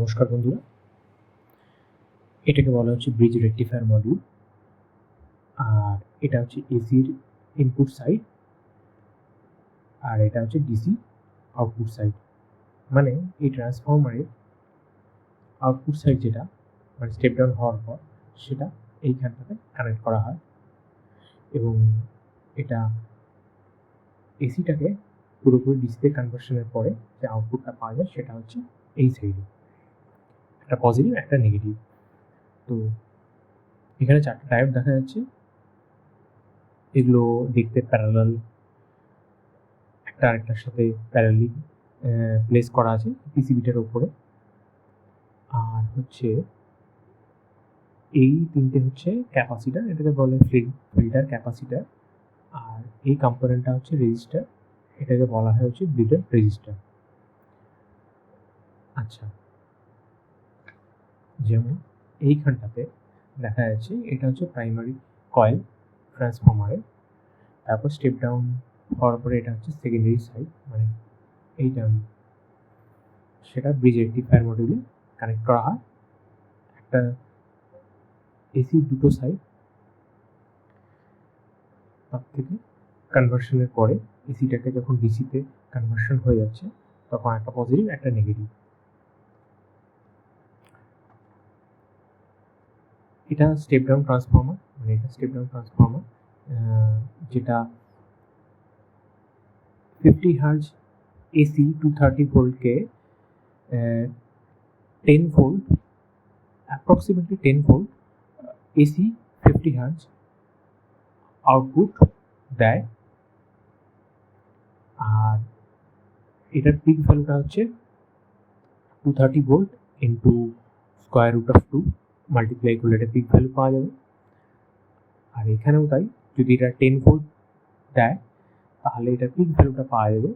নমস্কার বন্ধুরা। এটাকে বলা হচ্ছে ব্রিজ রেকটিফায়ার মডিউল আর এটা হচ্ছে এসির ইনপুট সাইড আর এটা হচ্ছে ডিসি আউটপুট সাইড মানে এই ট্রান্সফর্মারের আউটপুট সাইড যেটা মানে স্টেপ ডাউন হওয়ার পর সেটা এইখানটাতে কানেক্ট করা হয়। এবং এটা এসিটাকে পুরোপুরি ডিসিতে কনভার্সনের পরে যে আউটপুটটা পাওয়া যায় সেটা হচ্ছে এই সাইডে একটা পজিটিভ একটা নেগেটিভ তো এখানে চারটে টাইপ দেখা যাচ্ছে। এগুলো দেখতে প্যারালাল একটা আরেকটার সাথে প্যারালি প্লেস করা আছে পিসিবিটার ওপরে আর হচ্ছে এই তিনটে হচ্ছে ক্যাপাসিটার এটাকে বলে ফিল্টার ক্যাপাসিটার আর এই কম্পোনেন্টটা হচ্ছে রেজিস্টার এটাকে বলা হয় হচ্ছে ব্লিডার রেজিস্টার আচ্ছা। যেমন এইখানটাতে দেখা যাচ্ছে, এটা হচ্ছে প্রাইমারি কয়েল ট্রান্সফর্মারের তারপর স্টেপ ডাউন হওয়ার পরে এটা হচ্ছে সেকেন্ডারি সাইড মানে এইটা সেটা ব্রিজ রেক্টিফায়ার মডিউলে কানেক্ট করা হয়। একটা এসি দুটো সাইড তার থেকে কনভার্সনের পরে এসিটাকে যখন ডিসিতে কনভার্সন হয়ে যাচ্ছে, তখন একটা পজিটিভ একটা নেগেটিভ এটা স্টেপ ডাউন ট্রান্সফর্মার মানে এটা স্টেপ ডাউন ট্রান্সফর্মার যেটা fifty hertz AC two thirty ভোল্টকে ten volt approximately ten volt AC fifty hertz output দেয়। আর এটার পিক ভ্যালুটা হচ্ছে two thirty volt into square root of two multiply করলে এটা পিক ভ্যালু পাওয়া যাবে। আর এখানেও তাই, যদি এটা টেন ভোল্ট দেয়, তাহলে এটার পিক ভ্যালুটা পাওয়া যাবে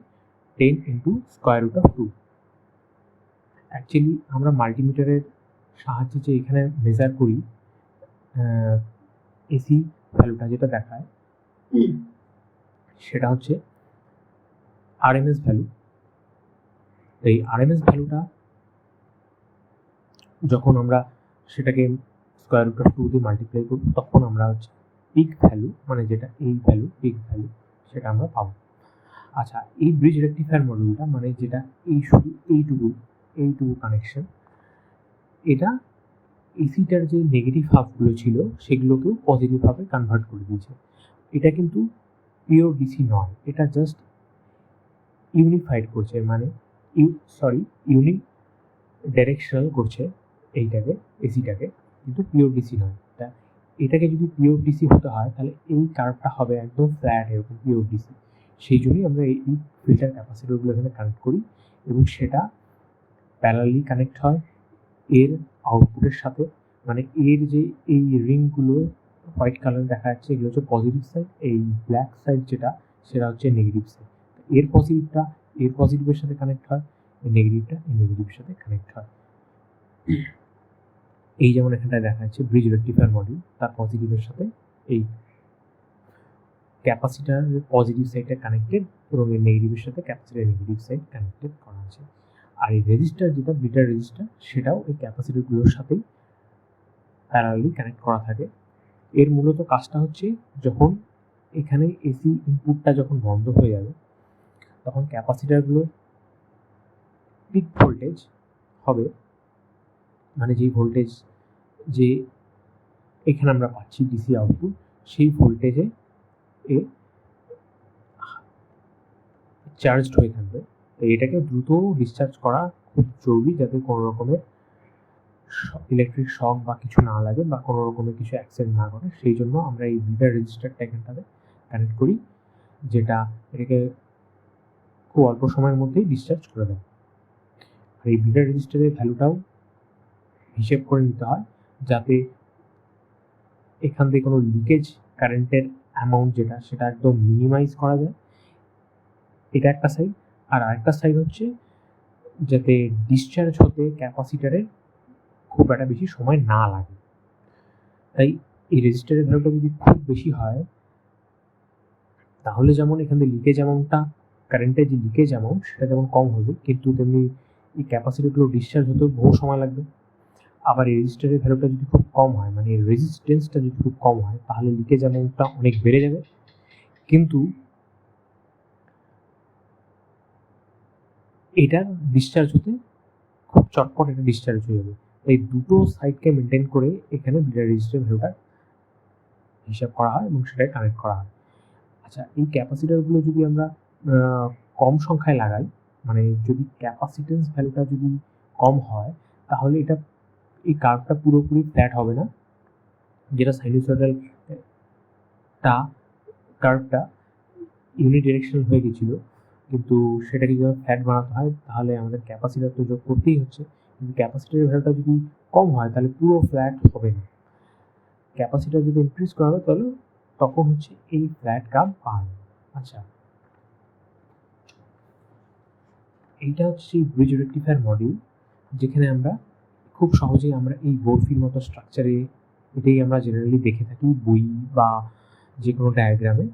ten into square root of two actually আমরা মাল্টিমিটারের সাহায্যে যে এখানে মেজার করি এসি ভ্যালুটা যেটা দেখায়, সেটা হচ্ছে আরএমএস ভ্যালু এই আরএমএস ভ্যালুটা যখন আমরা সেটাকে স্কোয়ার রুট অফ টু দিয়ে মাল্টিপ্লাই করব, তখন আমরা হচ্ছে পিক ভ্যালু মানে যেটা এই ভ্যালু পিক ভ্যালু সেটা আমরা পাবো। আচ্ছা এই ব্রিজ রেক্টিফায়ার মডেলটা মানে যেটা এই শুধু এইটুকু এইটুকু কানেকশন এটা এসিটার যে নেগেটিভ হাফগুলো ছিল, সেগুলোকেও পজিটিভভাবে কনভার্ট করে দিয়েছে। এটা কিন্তু পিওর ডিসি নয়, এটা জাস্ট ইউনিফাইড করছে মানে ইউ সরি ইউনি ডাইরেকশনাল করছে। এইটাকে, এসিটাকে, কিন্তু পিওর ডিসি নয়। তা এটাকে যদি পিওর ডিসি হতে হয়, তাহলে এই কার্ভটা হবে একদম ফ্ল্যাট এরকম পিওর ডিসি সেই জন্যই আমরা এই ফিল্টার ক্যাপাসিটারগুলো এখানে কানেক্ট করি এবং সেটা প্যারালি কানেক্ট হয় এর আউটপুটের সাথে। মানে এর যে এই রিংগুলো হোয়াইট কালার দেখা যাচ্ছে, এগুলো হচ্ছে পজিটিভ সাইড এই ব্ল্যাক সাইড যেটা, সেটা হচ্ছে নেগেটিভ সাইড এর পজিটিভটা এর পজিটিভের সাথে কানেক্ট হয় নেগেটিভটা এই নেগেটিভের সাথে কানেক্ট হয়। এই যেমন এখানটায় দেখা যাচ্ছে ব্রিজ রেক্টিফায়ার মডিউল তার পজিটিভের সাথে এই ক্যাপাসিটার পজিটিভ সাইডটা কানেক্টেড এবং এই নেগেটিভের সাথে ক্যাপাসিটার নেগেটিভ সাইড কানেক্টেড করা আছে। আর এই রেজিস্টার যেটা বিটার রেজিস্টার সেটাও এই ক্যাপাসিটারগুলোর সাথেই প্যারালি কানেক্ট করা থাকে। এর মূলত কাজটা হচ্ছে যখন এখানে এসি ইনপুটটা যখন বন্ধ হয়ে যাবে, তখন ক্যাপাসিটারগুলো পিক ভোল্টেজ হবে মানে যেই ভোল্টেজ যে এখানে আমরা পাচ্ছি ডিসি আউটপুট সেই ভোল্টেজে এ চার্জড হয়ে থাকবে। তো এটাকে দ্রুত ডিসচার্জ করা খুব জরুরি যাতে কোনো রকমের ইলেকট্রিক শক বা কিছু না লাগে বা কোনো রকমের কিছু অ্যাক্সিডেন্ট না করে সেই জন্য আমরা এই বিটার রেজিস্টারটা এখানটাতে কানেক্ট করি, যেটা এটাকে খুব অল্প সময়ের মধ্যেই ডিসচার্জ করে দেয়। আর এই বিটার রেজিস্টারের ভ্যালুটাও হিসেব করে নিতে হয় যাতে এখান থেকে কোনো লিকেজ কারেন্টের অ্যামাউন্ট যেটা, সেটা একদম মিনিমাইজ করা যায়। এটা একটা সাইড আর আরেকটা সাইড হচ্ছে যাতে ডিসচার্জ হতে ক্যাপাসিটারের খুব একটা বেশি সময় না লাগে। তাই এই রেজিস্টারের ভ্যালুটা যদি খুব বেশি হয়, তাহলে যেমন এখান থেকে লিকেজ অ্যামাউন্টটা কারেন্টের যে লিকেজ অ্যামাউন্ট সেটা যেমন কম হবে, কিন্তু তেমনি এই ক্যাপাসিটিগুলো ডিসচার্জ হতেও বহু সময় লাগবে। আবার এই রেজিস্টারের ভ্যালুটা যদি খুব কম হয় মানে রেজিস্ট্যান্সটা যদি খুব কম হয়, তাহলে লিকেজ অ্যামাউন্টটা অনেক বেড়ে যাবে। কিন্তু এটার ডিসচার্জ হতে খুব চটপট এটা ডিসচার্জ হয়ে যাবে। এই দুটো সাইডকে মেনটেন করে এখানে বিটার রেজিস্টার ভ্যালুটা হিসাব করা হয় এবং সেটাকে কানেক্ট করা হয়। আচ্ছা এই ক্যাপাসিটারগুলো যদি আমরা কম সংখ্যায় লাগাই মানে যদি ক্যাপাসিটেন্স ভ্যালুটা যদি কম হয়, তাহলে এটা এই কার্ভটা পুরোপুরি ফ্ল্যাট হবে না। যেটা সাইনোসয়েডাল টা কার্ভটা ইউনি ডিরেকশন হয়ে গেছিল। কিন্তু সেটাকে যদি ফ্ল্যাট বানাতে হয়, তাহলে আমাদের ক্যাপাসিটার তো যোগ করতেই হচ্ছে। কিন্তু ক্যাপাসিটারের ভ্যালুটা যদি কম হয়, তাহলে পুরো ফ্ল্যাট হবে না। ক্যাপাসিটার যদি ইনক্রিজ করা হবে তাহলে তখন হচ্ছে এই ফ্ল্যাট কাপ পান আচ্ছা। এইটা হচ্ছে ব্রিজ রেক্টিফায়ার মডিউল যেখানে আমরা খুব সহজেই আমরা এই বরফির মতো স্ট্রাকচারে এটাই আমরা জেনারেলি দেখে থাকি, বই বা যে কোনো ডায়াগ্রামে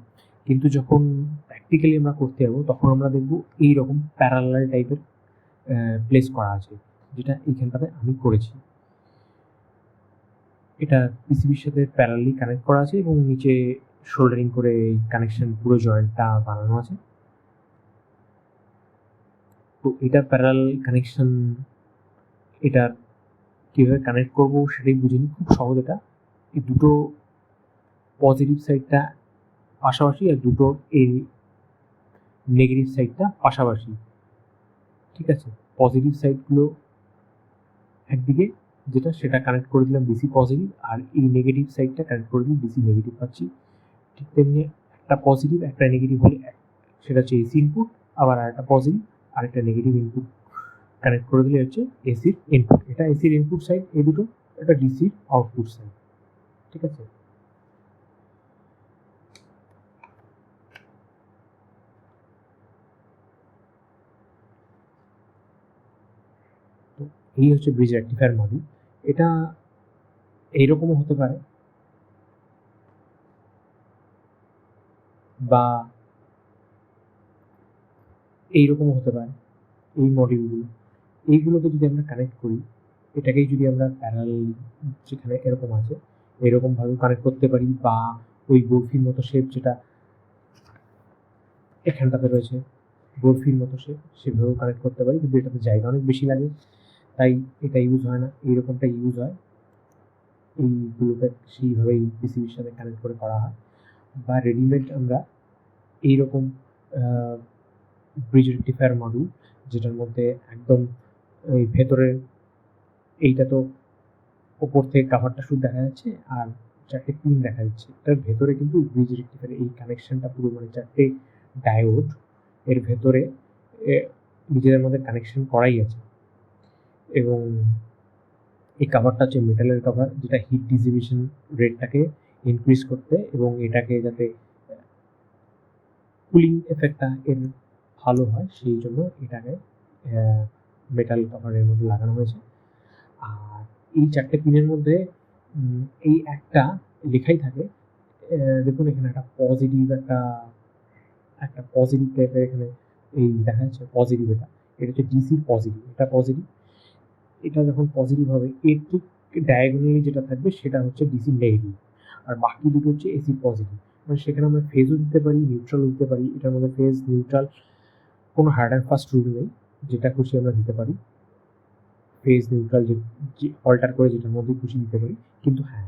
কিন্তু যখন প্র্যাকটিক্যালি আমরা করতে যাব, তখন আমরা দেখব এই রকম প্যারালাল টাইপের প্লেস করা আছে, যেটা এইখানটাতে আমি করেছি। এটা পিসিবির সাথে প্যারালি কানেক্ট করা আছে এবং নিচে শোল্ডারিং করে এই কানেকশন পুরো জয়েন্টটা বানানো আছে। তো এটা প্যারাল কানেকশন এটা কীভাবে কানেক্ট করব সেটাই বুঝিনি, খুব সহজ এটা। এই দুটো পজিটিভ সাইডটা পাশাপাশি আর দুটো এই নেগেটিভ সাইডটা পাশাপাশি। ঠিক আছে? পজিটিভ সাইডগুলো একদিকে, যেটা সেটা কানেক্ট করে দিলাম ডিসি পজিটিভ আর এই নেগেটিভ সাইডটা কানেক্ট করে দিলাম ডিসি নেগেটিভ পাচ্ছি। ঠিক তেমনি একটা পজিটিভ একটা নেগেটিভ হলে সেটা হচ্ছে এসি ইনপুট আবার আরেকটা পজিটিভ আর একটা নেগেটিভ ইনপুট কানেক্ট করে দিলে হচ্ছে এসির ইনপুট এটা এসির ইনপুট সাইড এই দুটো, এটা ডিসির আউটপুট সাইড ঠিক আছে? এই হচ্ছে ব্রিজ রেক্টিফায়ার মডিউল এটা এইরকমও হতে পারে। বা এইরকমও হতে পারে এই মডিউলগুলো এইগুলোকে যদি আমরা কানেক্ট করি, এটাকেই যদি আমরা প্যারাল যেখানে এরকম আছে, এরকমভাবে কানেক্ট করতে পারি বা ওই বরফির মতো শেপ যেটা এখানটাতে রয়েছে, বরফির মতো শেপ সেভাবেও কানেক্ট করতে পারি। কিন্তু এটাতে জায়গা অনেক বেশি লাগে, তাই এটা ইউজ হয় না। এইরকমটা ইউজ হয়। এইগুলোকে সেইভাবেই পিসিবির সাথে কানেক্ট করে করা হয়। বা রেডিমেড আমরা এইরকম ব্রিজ রেক্টিফায়ার মডিউল যেটার মধ্যে একদম ওই ভেতরে এইটা তো ওপর থেকে কাভারটা শুধু দেখা যাচ্ছে আর চারটে পিন দেখা যাচ্ছে। তার ভেতরে কিন্তু ব্রিজ রেক্টিফায়ার এই কানেকশনটা পুরো মানে চারটে ডায়োড এর ভেতরে নিজেদের মধ্যে কানেকশন করাই আছে। এবং এই কাভারটা হচ্ছে মেটালের কাভার যেটা হিট ডিজিবিশন রেটটাকে ইনক্রিজ করতে এবং এটাকে যাতে কুলিং এফেক্টটা এর ভালো হয়, সেই জন্য এটাকে মেটাল কভারের মধ্যে লাগানো হয়েছে। আর এই চারটে পিনের মধ্যে এই একটা লেখাই থাকে দেখুন এখানে একটা পজিটিভ একটা একটা পজিটিভ টাইপের এখানে এই দেখা যাচ্ছে পজিটিভ এটা। এটা হচ্ছে ডিসি পজিটিভ এটা পজিটিভ এটা যখন পজিটিভ হবে, এর ঠিক ডায়াগোনালি যেটা থাকবে সেটা হচ্ছে ডিসি নেগেটিভ আর বাকি দুটো হচ্ছে এসি পজিটিভ মানে সেখানে আমরা ফেজও দিতে পারি নিউট্রাল দিতে পারি। এটার মধ্যে ফেজ নিউট্রাল কোনো হার্ড অ্যান্ড ফাস্ট রুল নেই। যেটা খুশি আমরা দিতে পারি। ফেজ নিউট্রাল যে অল্টার করে যেটার মধ্যে খুশি দিতে পারি। কিন্তু হ্যাঁ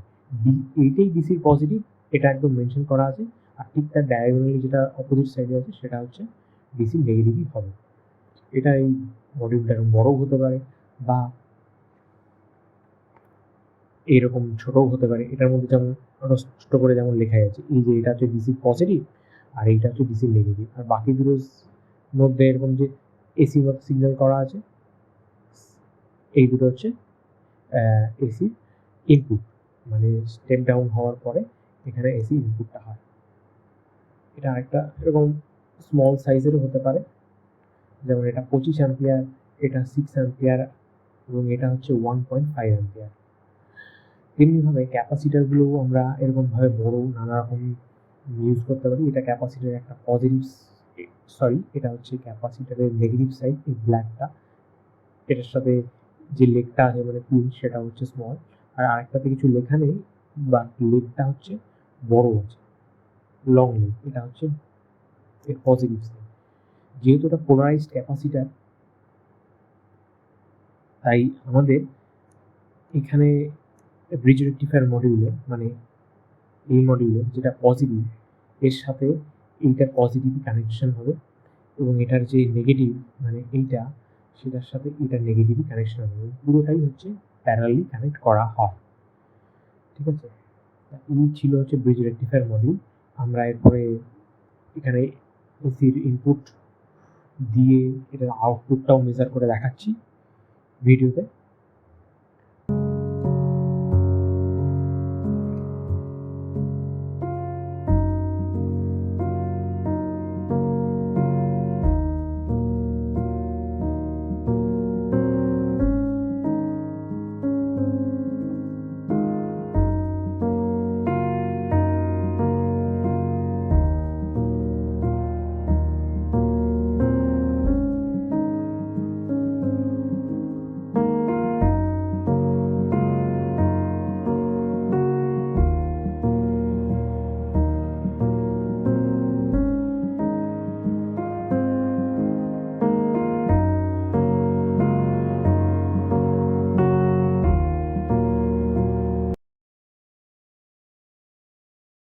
এইটাই ডিসি পজিটিভ এটা একদম মেনশন করা আছে। আর ঠিক তার ডায়াগোনালি যেটা অপোজিট সাইডে আছে, সেটা হচ্ছে ডিসি নেগেটিভই হবে। এটা এই মডিউলটা এরকম বড়ও হতে পারে বা এইরকম ছোটও হতে পারে। এটার মধ্যে যেমন স্পষ্ট করে যেমন লেখা আছে, এই যে এটা হচ্ছে ডিসি পজিটিভ আর এইটা হচ্ছে ডিসি নেগেটিভ আর বাকিগুলোর মধ্যে এরকম যে এসি মতো সিগন্যাল করা আছে। এই দুটো হচ্ছে এসি ইনপুট মানে স্টেপ ডাউন হওয়ার পরে এখানে এসি ইনপুটটা হয়। এটা আরেকটা এরকম স্মল সাইজেরও হতে পারে। যেমন এটা পঁচিশ অ্যাম্পিয়ার এটা সিক্স অ্যাম্পিয়ার এবং এটা হচ্ছে ওয়ান পয়েন্ট ফাইভ অ্যাম্পিয়ার তেমনিভাবে ক্যাপাসিটারগুলোও আমরা এরকমভাবে বড় নানা রকম ইউজ করতে পারি। এটা ক্যাপাসিটারের একটা পজিটিভ সরি এটা হচ্ছে ক্যাপাসিটারের নেগেটিভ সাইড এই ব্ল্যাকটা এটার সাথে যে লেগটা আছে মানে পিন সেটা হচ্ছে স্মল আর আরেকটাতে কিছু লেখা নেই বা লেগটা হচ্ছে বড় আছে লং লেগ এটা হচ্ছে এর পজিটিভ সাইড যেহেতু এটা পোলারাইজড ক্যাপাসিটার তাই আমাদের এখানে ব্রিজ রেক্টিফায়ার মডিউলে মানে এই মডিউলে যেটা পজিটিভ এর সাথে এইটা পজিটিভ কানেকশন হবে এবং এটার যে নেগেটিভ মানে এইটা, সেটার সাথে এটার নেগেটিভ কানেকশন হবে। পুরোটাই হচ্ছে প্যারালি কানেক্ট করা হয়। ঠিক আছে? এই ছিল হচ্ছে ব্রিজ রেক্টিফায়ার মডিউল আমরা এরপরে এখানে এসির ইনপুট দিয়ে এটার আউটপুটটাও মেজার করে দেখাচ্ছি ভিডিওতে।